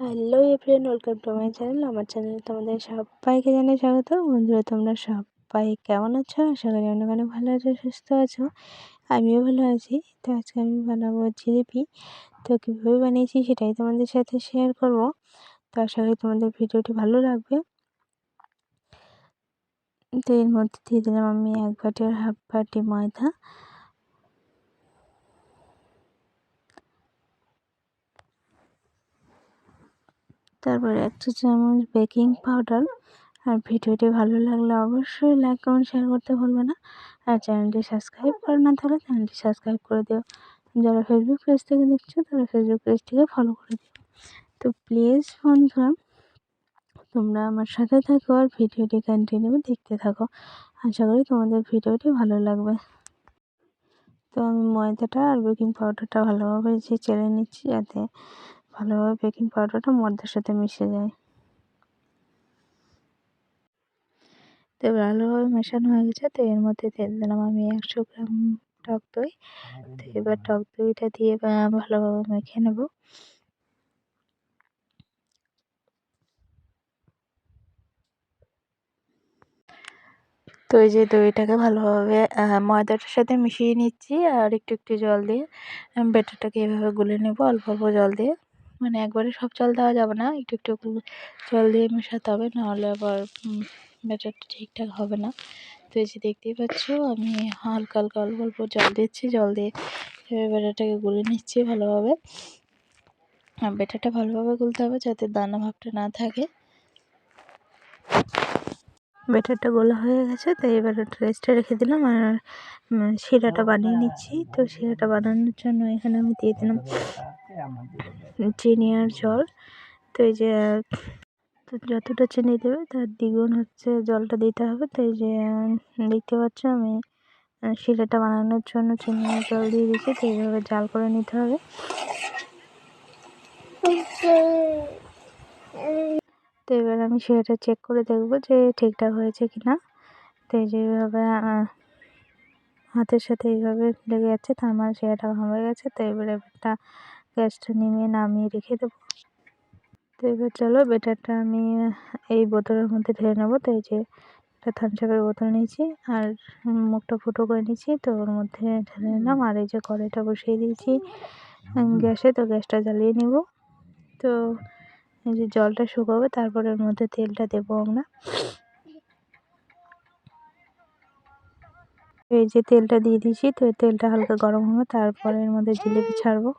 Hello everyone welcome to my channel আমার চ্যানেলে তোমাদের সবাইকে জানাই স্বাগত। বন্ধুরা, তোমরা সবাই কেমন আছো? আশা করি অনেক অনেক ভালো আছো, সুস্থ আছো। আমিও ভালো আছি। তো আজকে আমি বানাবো জিলিপি। তো কীভাবে বানিয়েছি সেটাই তোমাদের সাথে শেয়ার করব। তো আশা করি তোমাদের ভিডিওটি ভালো লাগবে। তো এর মধ্যে দিয়ে দিলাম আমি এক বাটি আর হাফ বাটি ময়দা। তারপর এক চা চামচ বেকিং পাউডার। আর ভিডিওটি ভালো লাগলে অবশ্যই লাইক, কমেন্ট, শেয়ার করতে ভুলবে না। আর চ্যানেলটি সাবস্ক্রাইব করে না থাকলে চ্যানেলটি সাবস্ক্রাইব করে দিও। যারা ফেসবুক পেজ থেকে দেখছ, তারা ফেসবুক পেজটিকে ফলো করে দিও। তো প্লিজ বন্ধুরা, তোমরা আমার সাথে থাকো আর ভিডিওটি কন্টিনিউ দেখতে থাকো। আশা করি তোমাদের ভিডিওটি ভালো লাগবে। তো আমি ময়দাটা আর বেকিং পাউডারটা ভালোভাবে যে নিচ্ছি, যাতে ভালোভাবে বেকিং পাউডারটা ময়দার সাথে মিশে যায়। তো ভালোভাবে মেশানো হয়ে গেছে, তো এর মধ্যে দিয়ে দিলাম আমি একশো গ্রাম টক দই। তো এবার টক দইটা দিয়ে ভালোভাবে মেখে নেব। তো এই যে দইটাকে ভালোভাবে ময়দাটার সাথে মিশিয়ে নিচ্ছি, আর একটু একটু জল দিয়ে ব্যাটারটাকে এভাবে গুলে নেব, অল্প অল্প জল দিয়ে। মানে একবারে সব জল দেওয়া যাবে না। একটু একটু জল দিয়ে মেশাতে হবে, নাহলে আবার ব্যাটারটা ঠিকঠাক হবে না। তো এই যে দেখতেই পাচ্ছ, আমি হালকা হালকা, অল্প অল্প জল দিচ্ছি। জল দিয়ে ব্যাটারটাকে গুলে নিচ্ছি ভালোভাবে। আর ব্যাটারটা ভালোভাবে গুলতে হবে যাতে দানা ভাবটা না থাকে। ব্যাটারটা গোলা হয়ে গেছে তো এবার রেস্টে রেখে দিলাম। আর শিরাটা বানিয়ে নিচ্ছি। তো শিরাটা বানানোর জন্য এখানে আমি দিয়ে দিলাম চিনি আর জল। তো এই যে যতটা চিনি দেবে, তার দ্বিগুণ হচ্ছে জলটা দিতে হবে। তো এই যে, দেখতে পাচ্ছ আমি শিরাটা বানানোর জন্য চিনি আর জল দিয়ে দিচ্ছি তো এইভাবে জাল করে নিতে হবে। তো এবার আমি সেটা চেক করে দেখব যে ঠিকঠাক হয়েছে কি না তো এই যেভাবে হাতের সাথে এইভাবে লেগে যাচ্ছে, তার মানে শিরাটা হয়ে গেছে। তো এবারে একটা গ্যাসটা নিমিয়ে নামিয়ে রেখে দেবো। তো এবার চলো বেটারটা আমি এই বোতলের মধ্যে ঢেলে নেব। তো এই যে একটা থামসাপের বোতল নিয়েছি আর মুখটা ফুটো করে নিয়েছি। তো ওর মধ্যে ঢেলে নিলাম। আর এই যে কড়াইটা বসিয়ে দিয়েছি গ্যাসে, তো গ্যাসটা জ্বালিয়ে নিব। তো এই যে জলটা শুকাবে, তারপরে ওর মধ্যে তেলটা দেবো আমরা। এই যে তেলটা দিয়ে দিয়েছি, তো তেলটা হালকা গরম হবে, তারপরে এর মধ্যে জিলিপি ছাড়বো।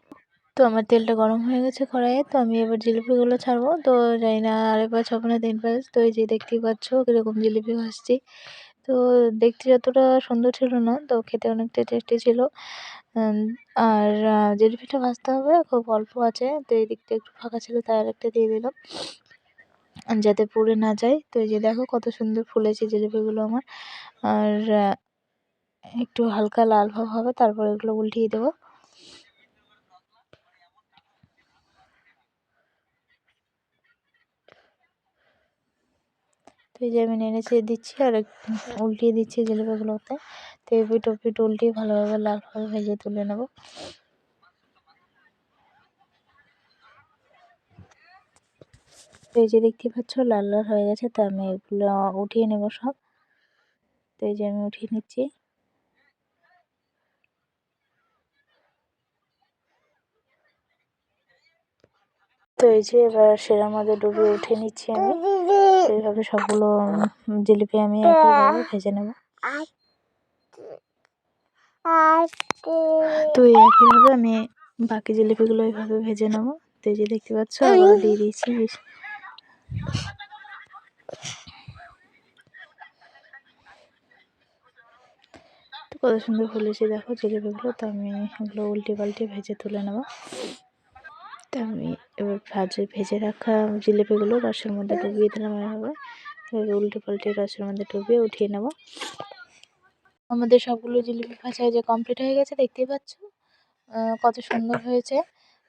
তো আমার তেলটা গরম হয়ে গেছে কড়াইয়ে, তো আমি এবার জিলিপিগুলো ছাড়বো। তো জানি না আরেক পাঁচ হবে না, তিন পাঁচ। তো এই যে দেখতেই পাচ্ছ কীরকম জিলিপি ভাসছি তো দেখতে যতটা সুন্দর ছিল না, তো খেতে অনেকটা টেস্টি ছিল। আর জিলিপিটা ভাজতে হবে, খুব অল্প আছে। তো এই দিকটা একটু ফাঁকা ছিল, তাই আরেকটা দিয়ে দিলাম। যাতে পুড়ে না যায়। তো এই যে দেখো কত সুন্দর ফুলেছে জিলিপিগুলো আমার। আর একটু হালকা লাল ভাব হবে, তারপর এগুলো উল্টিয়ে দেবো। তো এই যে আমি নেড়ে চেড়ে দিচ্ছি আর উল্টিয়ে দিচ্ছি জিলিপিগুলোতে তো এই পিঠ পিঠ উল্টিয়ে ভালোভাবে লালভাবে ভেজে তুলে নেব। তো এই যে দেখতে পাচ্ছ লাল লাল হয়ে গেছে তো আমি এগুলো উঠিয়ে নেব সব। তো এই যে আমি উঠিয়ে নিচ্ছি। তো এই যে এবার সেরার মধ্যে ডুবিয়ে উঠে নিচ্ছি আমি। এইভাবে সবগুলো জিলিপি আমি ভেজে নেব। তো একইভাবে আমি বাকি জিলিপিগুলো এইভাবে ভেজে নেব। তো এই যে দেখতে পাচ্ছ আবার দিয়ে দিয়েছি কত সুন্দর ফুলেছে, দেখো জিলিপিগুলো। তো আমি এগুলো উল্টে পাল্টে ভেজে তুলে নেব। তো আমি এবার ভাজে, ভেজে রাখা জিলিপিগুলো রসের মধ্যে ডুবিয়ে দিলাম এভাবে এভাবে উল্টে পাল্টে রসের মধ্যে ডুবিয়ে উঠিয়ে নেব। আমাদের সবগুলো জিলিপি ভাজা যে কমপ্লিট হয়ে গেছে, দেখতেই পাচ্ছ? কত সুন্দর হয়েছে।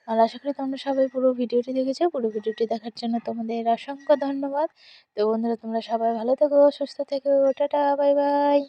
আর আশা করি তোমরা সবাই পুরো ভিডিওটি দেখেছ। পুরো ভিডিওটি দেখার জন্য তোমাদের অসংখ্য ধন্যবাদ। তো বন্ধুরা, তোমরা সবাই ভালো থেকো, সুস্থ থেকো। Tata, bye bye.